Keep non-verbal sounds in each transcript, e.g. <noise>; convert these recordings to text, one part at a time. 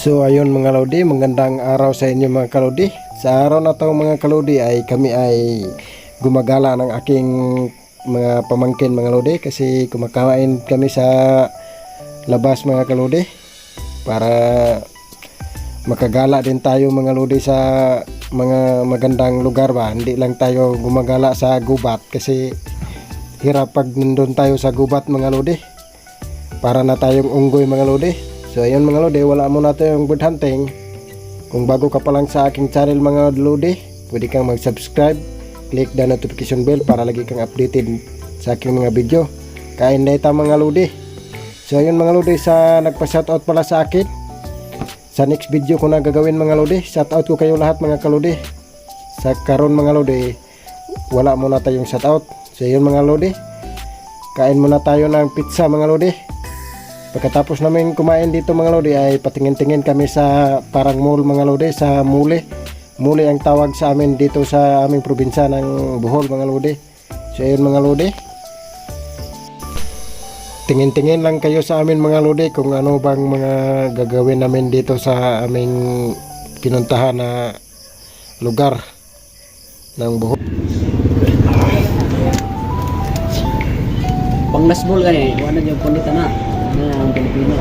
So ayun mga kalodi, magandang araw sa inyo mga kalodi. Sa araw na to mga kalodi ay kami ay gumagala ng aking mga pamangkin mga kalodi kasi kumakain kami sa labas mga kalodi para makagala din tayo mga lodi sa mga magandang lugar ba. Hindi lang tayo gumagala sa gubat kasi hirap pag nandun tayo sa gubat mga lodi para na tayong unggoy mga lodi. So ayun mga lodi, wala muna tayong bird hunting. Kung bago ka pa lang sa aking channel mga lodi, pwede kang mag-subscribe, click the notification bell para lagi kang updated sa aking mga video. Kain na ito mga lodi. So ayun mga lodi, sa nagpa-shoutout pala sa akin. Sa next video ko na gagawin mga lodi, shoutout ko kayo lahat mga kalodi. Sa karon mga lodi, wala muna tayong shoutout. So ayun mga lodi, kain muna tayo ng pizza mga lodi. Pagkatapos namin kumain dito mga lodi ay patingin-tingin kami sa parang mall mga lodi sa mule. Mule ang tawag sa amin dito sa aming probinsya ng Bohol mga lodi. So ayun mga lodi. Tingin-tingin lang kayo sa amin mga lodi kung ano bang mga gagawin namin dito sa aming pinuntahan na lugar ng Bohol. Pang ka eh, wala yung punitan na. Na ang Pilipino.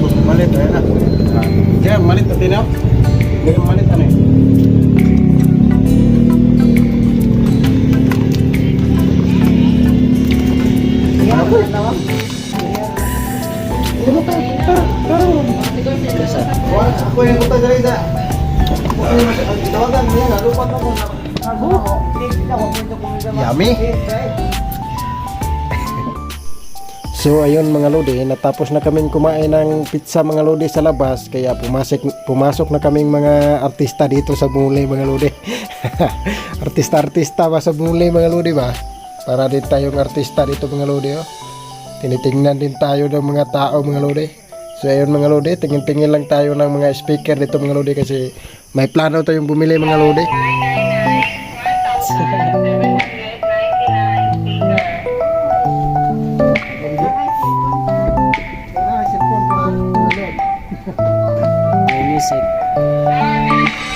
Mo, malit ay na. Kaya malit na tinaw. Ako yung buta dali da. Tawagan mo yan, lupa na mo. Yummy. So ayun mga lodi, natapos na kaming kumain ng pizza mga lodi sa labas kaya pumasok pumasok na kaming mga artista dito sa Muli mga lodi. <laughs> Artista-artista ba sa Muli mga lodi ba? Para din tayong artista dito mga lodi oh. Tinitingnan din tayo ng mga tao mga lodi. So ayun mga lodi, tingin-tingin lang tayo ng mga speaker dito mga lodi kasi may plano tayong bumili mga lodi. music.